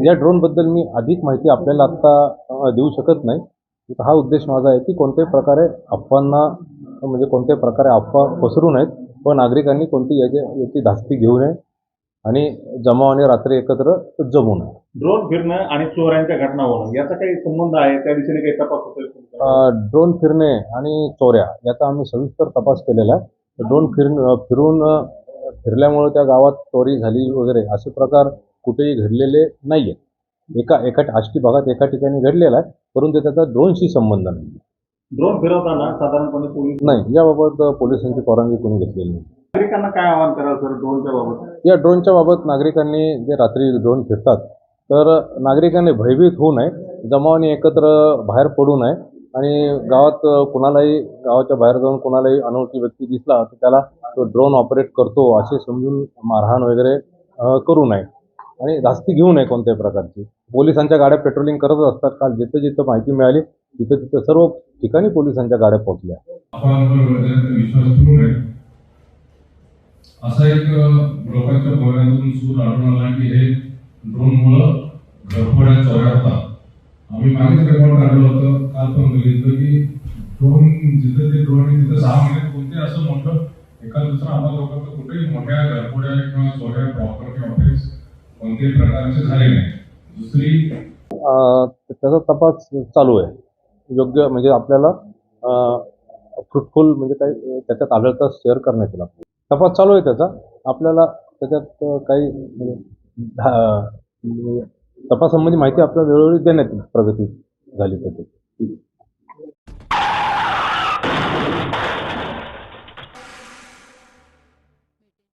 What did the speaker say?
या ड्रोनबद्दल मी अधिक माहिती आपल्याला आत्ता देऊ शकत नाही. हा उद्देश माझा आहे की कोणत्याही प्रकारे अफवांना म्हणजे कोणत्याही प्रकारे अफवा पसरू नयेत व नागरिकांनी कोणती याची याची धास्ती घेऊ नये आणि जमावाने रात्री एकत्र जमू नये. ड्रोन फिरणं आणि चोऱ्यांच्या घटना होणं याचा काही संबंध आहे? त्या दिशेने काही तपास? अ, ड्रोन फिरणे आणि चोऱ्या याचा आम्ही सविस्तर तपास केलेला आहे. ड्रोन फिर फिरून फिरल्यामुळे त्या गावात चोरी झाली वगैरे असे प्रकार कुठेही घडलेले नाही आहेत एका एका आष्टी भागात एका ठिकाणी घडलेला आहे परंतु त्याचा ड्रोनशी संबंध नाही ड्रोन फिरवताना साधारणपणे पोलीस नाही याबाबत पोलिसांची परवानगी कोणी घेतलेली नाही. नागरिकांना काय आवाहन कराल सर ड्रोनच्या बाबत? या ड्रोनच्या बाबत नागरिकांनी जे रात्री ड्रोन फिरतात तर नागरिकांनी भयभीत होऊ नये जमावाने एकत्र बाहेर पडू नये आणि गावात कुणालाही गावाच्या बाहेर जाऊन कुणालाही अनोळखी व्यक्ती दिसला तर त्याला तो ड्रोन ऑपरेट करतो असे समजून मारहाण वगैरे करू नये. आणि धास्ती घेऊ नये कोणत्याही प्रकारची. पोलिसांच्या गाड्या पेट्रोलिंग करत असतात. काल जिथं जिथं माहिती मिळाली तिथं तिथं सर्व ठिकाणी पोलिसांच्या गाड्या पोहोचल्या. असा एक लोकांच्या बोलण्यातून सूर आढळून आला की हे ड्रोनमुळं घरफोड्या चोऱ्या होतात आम्ही मागेच रेकॉर्ड काढलं होतं. काल पण बघितलं की ड्रोन जिथं ते ड्रोन आहे तिथं सहा महिन्यात कोणते असं मोठं एका दुसरं आम्हाला लोकांचं कुठेही मोठ्या घरफोड्या किंवा चोऱ्या प्रॉपर्टी ऑफिस कोणत्याही प्रकारचे झाले नाही. दुसरी त्याचा तपास चालू आहे. योग्य म्हणजे आपल्याला फ्रुटफुल म्हणजे काही त्याच्यात आढळता शेअर करण्यात येईल आपल्याला. तपास चालू आहे त्याचा. आपल्याला त्याच्यात काही म्हणजे धा- म्हणजे माहिती आपल्याला वेळोवेळी देण्यात येईल. प्रगती झाली त्याची